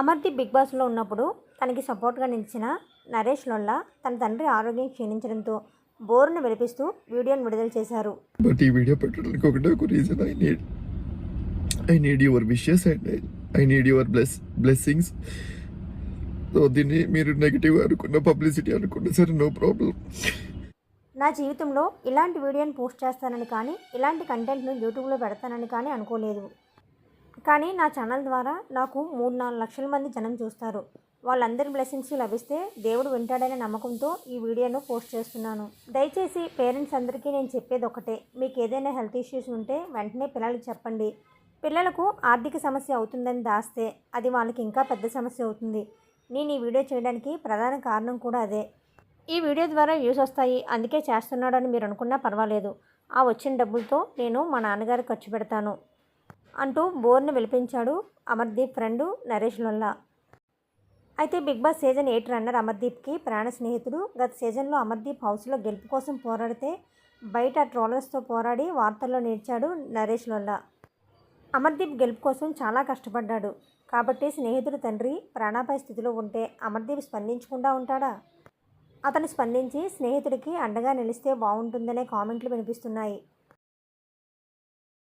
Amardeep big బాస్లో ఉన్నప్పుడు తనకి సపోర్ట్గా నిలిచిన నరేష్ లొల్లా తన తండ్రి ఆరోగ్యం క్షీణించడంతో బోరును వెలిపిస్తూ వీడియోను విడుదల చేశారు. బట్ ఈ వీడియో పెట్టడానికి ఒకటే ఒక reason I need I need your wishes and I need your bless blessings so దీన్ని మీరు నెగిటివ్ అనుకున్న పబ్లిసిటీ అనుకున్న సరే నో ప్రాబ్లం నా జీవితంలో ఇలాంటి వీడియోని పోస్ట్ చేస్తానని కానీ ఇలాంటి కంటెంట్ను యూట్యూబ్లో పెడతానని కానీ అనుకోలేదు. కానీ నా ఛానల్ ద్వారా నాకు మూడు నాలుగు లక్షల మంది జనం చూస్తారు. వాళ్ళందరి బ్లెస్సింగ్స్ లభిస్తే దేవుడు వింటాడనే నమ్మకంతో ఈ వీడియోను పోస్ట్ చేస్తున్నాను. దయచేసి పేరెంట్స్ అందరికీ నేను చెప్పేది ఒకటే. మీకు ఏదైనా హెల్త్ ఇష్యూస్ ఉంటే వెంటనే పిల్లలకి చెప్పండి. పిల్లలకు ఆర్థిక సమస్య అవుతుందని దాస్తే అది వాళ్ళకి ఇంకా పెద్ద సమస్య అవుతుంది. నేను ఈ వీడియో చేయడానికి ప్రధాన కారణం కూడా అదే. ఈ వీడియో ద్వారా వ్యూస్ వస్తాయి. అందుకే చేస్తున్నాడని మీరు అనుకున్నా పర్వాలేదు. ఆ వచ్చిన డబ్బులతో నేను మా నాన్నగారు ఖర్చు పెడతాను. అంటూ బోర్ని వెలిపించాడు అమర్దీప్ ఫ్రెండ్ నరేష్ లొల్లా. అయితే Bigg Boss season eight runner అమర్దీప్కి ప్రాణ స్నేహితుడు. గత సీజన్లో అమర్దీప్ హౌస్లో గెలుపు కోసం పోరాడితే బయట ట్రోలర్స్తో పోరాడి వార్తల్లో నిలిచాడు నరేష్ లొల్లా. అమర్దీప్ గెలుపు కోసం చాలా కష్టపడ్డాడు. కాబట్టి స్నేహితుడు తండ్రి ప్రాణాపాయ స్థితిలో ఉంటే అమర్దీప్ స్పందించకుండా ఉంటాడా? అతను స్పందించి స్నేహితుడికి అండగా నిలిస్తే బాగుంటుందనే కామెంట్లు వినిపిస్తున్నాయి.